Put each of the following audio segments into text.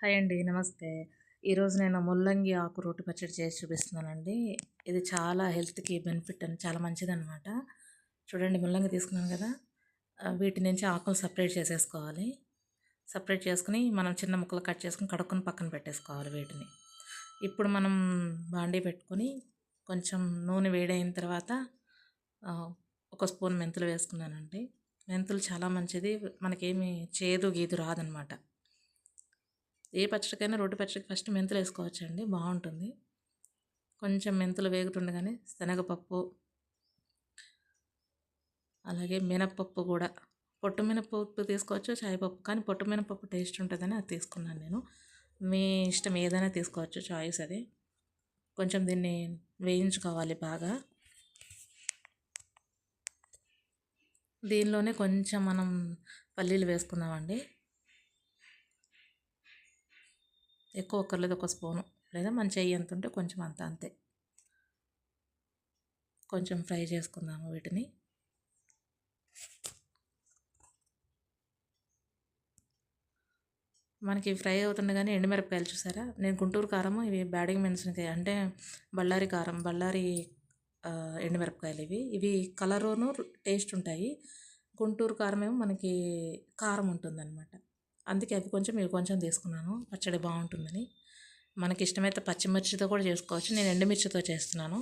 Hi అండి నమస్తే. ఈరోజు నేను ముల్లంగి ఆకు రోటి పచ్చడి చేసి చూపిస్తున్నానండి. ఇది చాలా హెల్త్కి బెనిఫిట్ అని చాలా మంచిదన్నమాట. చూడండి ముల్లంగి తీసుకున్నాను కదా. వీటి నుంచి ఆకులు సపరేట్ చేసేసుకోవాలి. సపరేట్ చేసుకుని మనం చిన్న ముక్కలు కట్ చేసుకుని కడుక్కొని పక్కన పెట్టేసుకోవాలి వీటిని. ఇప్పుడు మనం బాండీ పెట్టుకొని కొంచెం నూనె వేడైన తర్వాత ఒక స్పూన్ మెంతులు వేసుకున్నానండి. మెంతులు చాలా మంచిది. మనకేమి చేదు గీదు రాదనమాట ఏ పచ్చడికైనా రోడ్డు పచ్చడికి ఫస్ట్ మెంతులు వేసుకోవచ్చండి బాగుంటుంది. కొంచెం మెంతులు వేగుతుండగానే శనగపప్పు అలాగే మినప్పప్పు కూడా. పొట్టు మినపప్పు తీసుకోవచ్చు చాయపప్పు కానీ పొట్టు మినపప్పు టేస్ట్ ఉంటుందని అది తీసుకున్నాను నేను. మీ ఇష్టం ఏదైనా తీసుకోవచ్చు చాయిస్ అది. కొంచెం దీన్ని వేయించుకోవాలి బాగా. దీనిలోనే కొంచెం మనం పల్లీలు వేసుకుందామండి. ఎక్కువ ఒక్కర్లేదు ఒక స్పూను. లేదా మన చెయ్యి ఎంత ఉంటే కొంచెం అంత అంతే. కొంచెం ఫ్రై చేసుకుందాము వీటిని. మనకి ఫ్రై అవుతుండగానే ఎండుమిరపకాయలు చూసారా? నేను గుంటూరు కారము ఇవి బ్యాడింగ్ మెంతులకాయ అంటే బళ్ళారి కారం బళ్ళారి ఎండుమిరపకాయలు ఇవి. ఇవి కలరును టేస్ట్ ఉంటాయి. గుంటూరు కారం ఏమో మనకి కారం ఉంటుందన్నమాట. అందుకే అవి కొంచెం ఇవి కొంచెం తీసుకున్నాను. పచ్చడి బాగుంటుందని. మనకి ఇష్టమైతే పచ్చిమిర్చితో కూడా చేసుకోవచ్చు. నేను ఎండుమిర్చితో చేస్తున్నాను.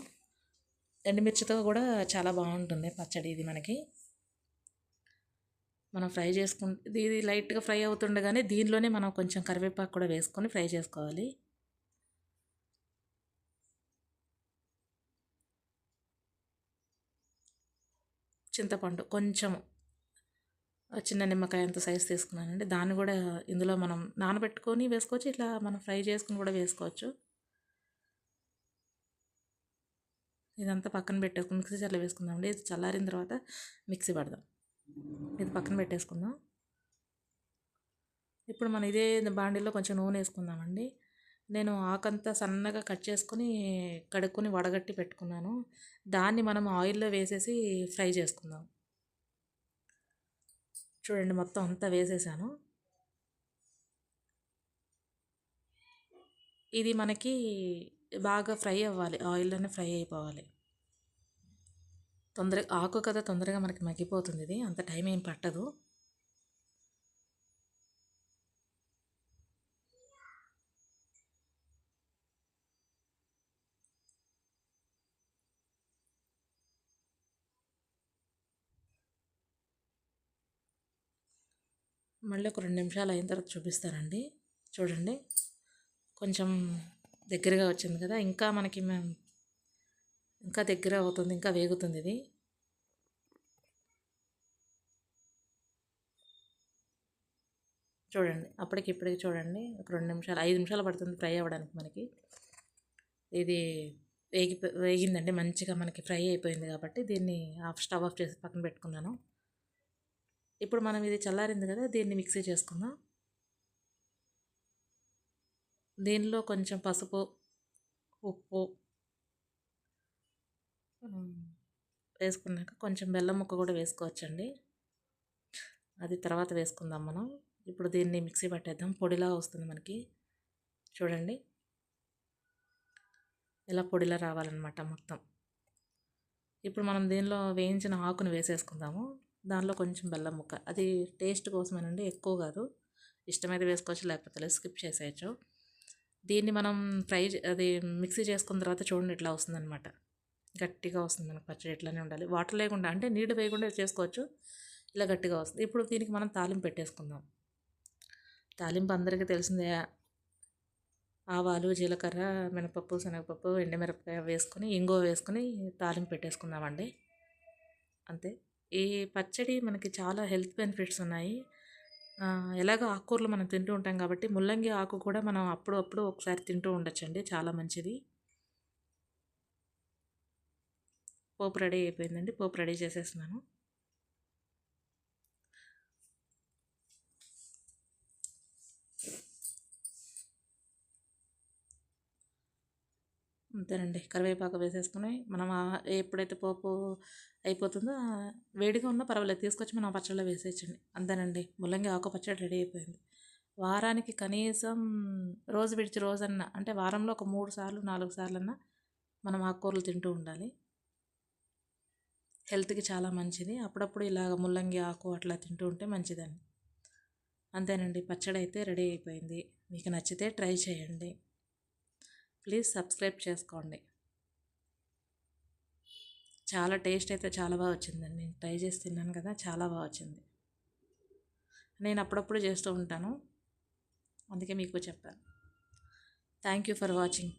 ఎండుమిర్చితో కూడా చాలా బాగుంటుంది పచ్చడి ఇది మనకి. మనం ఫ్రై చేసుకుంటే ఇది లైట్గా ఫ్రై అవుతుండగానే దీనిలోనే మనం కొంచెం కరివేపాకు కూడా వేసుకొని ఫ్రై చేసుకోవాలి. చింతపండు కొంచెం చిన్న నిమ్మకాయ అంత సైజ్ తీసుకున్నానండి దాన్ని కూడా ఇందులో మనం నానబెట్టుకొని వేసుకోవచ్చు ఇట్లా మనం ఫ్రై చేసుకుని కూడా వేసుకోవచ్చు. ఇదంతా పక్కన పెట్టేసుకుని మిక్సీ చల్ల వేసుకుందామండి. ఇది చల్లారిన తర్వాత మిక్సీ పడదాం. ఇది పక్కన పెట్టేసుకుందాం. ఇప్పుడు మనం ఇదే బాండీలో కొంచెం నూనె వేసుకుందామండి. నేను ఆకంతా సన్నగా కట్ చేసుకొని కడుక్కొని వడగట్టి పెట్టుకున్నాను. దాన్ని మనం ఆయిల్లో వేసేసి ఫ్రై చేసుకుందాం. చూడండి మొత్తం అంతా వేసేసాను. ఇది మనకి బాగా ఫ్రై అవ్వాలి ఆయిల్లోనే ఫ్రై అయిపోవాలి. తొందరగా ఆకు కదా తొందరగా మనకి మగ్గిపోతుంది ఇది. అంత టైం ఏం పట్టదు. మళ్ళీ ఒక రెండు నిమిషాలు అయిన తర్వాత చూపిస్తానండి చూడండి. కొంచెం దగ్గరగా వచ్చింది కదా. ఇంకా మనకి మేము ఇంకా దగ్గర అవుతుంది ఇంకా వేగుతుంది ఇది. చూడండి. అప్పటికి ఇప్పటికి చూడండి. ఒక రెండు నిమిషాలు ఐదు నిమిషాలు పడుతుంది ఫ్రై అవ్వడానికి మనకి. ఇది వేగి వేగిందండి. మంచిగా మనకి ఫ్రై అయిపోయింది కాబట్టి దీన్ని ఆఫ్ స్టవ్ ఆఫ్ చేసి పక్కన పెట్టుకున్నాను. ఇప్పుడు మనం ఇది చల్లారింది కదా దీన్ని మిక్సీ చేసుకుందాం. దీనిలో కొంచెం పసుపు ఉప్పు వేసుకున్నాక కొంచెం బెల్లం ముక్క కూడా వేసుకోవచ్చండి. అది తర్వాత వేసుకుందాం మనం. ఇప్పుడు దీన్ని మిక్సీ పట్టేద్దాం. పొడిలా వస్తుంది మనకి. చూడండి. ఇలా పొడిలా రావాలన్నమాట మొత్తం. ఇప్పుడు మనం దీనిలో వేయించిన ఆకును వేసేసుకుందాము. దానిలో కొంచెం బెల్లం ముక్క. అది టేస్ట్ కోసమేనండి ఎక్కువ కాదు. ఇష్టమైతే వేసుకోవచ్చు లేకపోతే లేదు స్కిప్ చేసేయచ్చు. దీన్ని మనం ఫ్రై అది మిక్సీ చేసుకున్న తర్వాత చూడండి ఇట్లా వస్తుందన్నమాట. గట్టిగా వస్తుంది మనకు పచ్చడి ఇట్లానే ఉండాలి. వాటర్ లేకుండా అంటే నీళ్ళు వేయకుండా చేసుకోవచ్చు. ఇలా గట్టిగా వస్తుంది. ఇప్పుడు దీనికి మనం తాలింపు పెట్టేసుకుందాం. తాలింపు అందరికీ తెలిసిందే. ఆవాలు జీలకర్ర మినపప్పు శనగపప్పు ఎండుమిరపకాయ వేసుకొని ఇంగువ వేసుకొని తాలింపు పెట్టేసుకుందామండి. అంతే. ఈ పచ్చడి మనకి చాలా హెల్త్ బెనిఫిట్స్ ఉన్నాయి. ఎలాగో ఆకుకూరలు మనం తింటూ ఉంటాం కాబట్టి ముల్లంగి ఆకు కూడా మనం అప్పుడు అప్పుడు ఒకసారి తింటూ ఉండొచ్చండి. చాలా మంచిది. పోపు రెడీ అయిపోయిందండి. పోపు రెడీ చేసేస్తున్నాను. అంతేనండి. కరివేపాకు వేసేసుకుని మనం ఆ- ఎప్పుడైతే పోపు అయిపోతుందో వేడిగా ఉన్నా పర్వాలేదు. తీసుకొచ్చి మనం ఆ పచ్చడిలో వేసేయచ్చండి. అంతేనండి. ముల్లంగి ఆకు పచ్చడి రెడీ అయిపోయింది. వారానికి కనీసం రోజు విడిచి రోజన్న అంటే వారంలో ఒక మూడు సార్లు నాలుగు సార్లు అన్నా మనం ఆకుకూరలు తింటూ ఉండాలి. హెల్త్కి చాలా మంచిది. అప్పుడప్పుడు ఇలాగ ముల్లంగి ఆకు అట్లా తింటూ ఉంటే మంచిదండి. అంతేనండి. పచ్చడి అయితే రెడీ అయిపోయింది. మీకు నచ్చితే ట్రై చేయండి. ప్లీజ్ సబ్స్క్రైబ్ చేసుకోండి. చాలా టేస్ట్ అయితే చాలా బాగా వచ్చిందండి. నేను ట్రై చేసి తిన్నాను కదా చాలా బాగా వచ్చింది. నేను అప్పుడప్పుడు చేస్తూ ఉంటాను. అందుకే మీకు చెప్పాను. Thank you for watching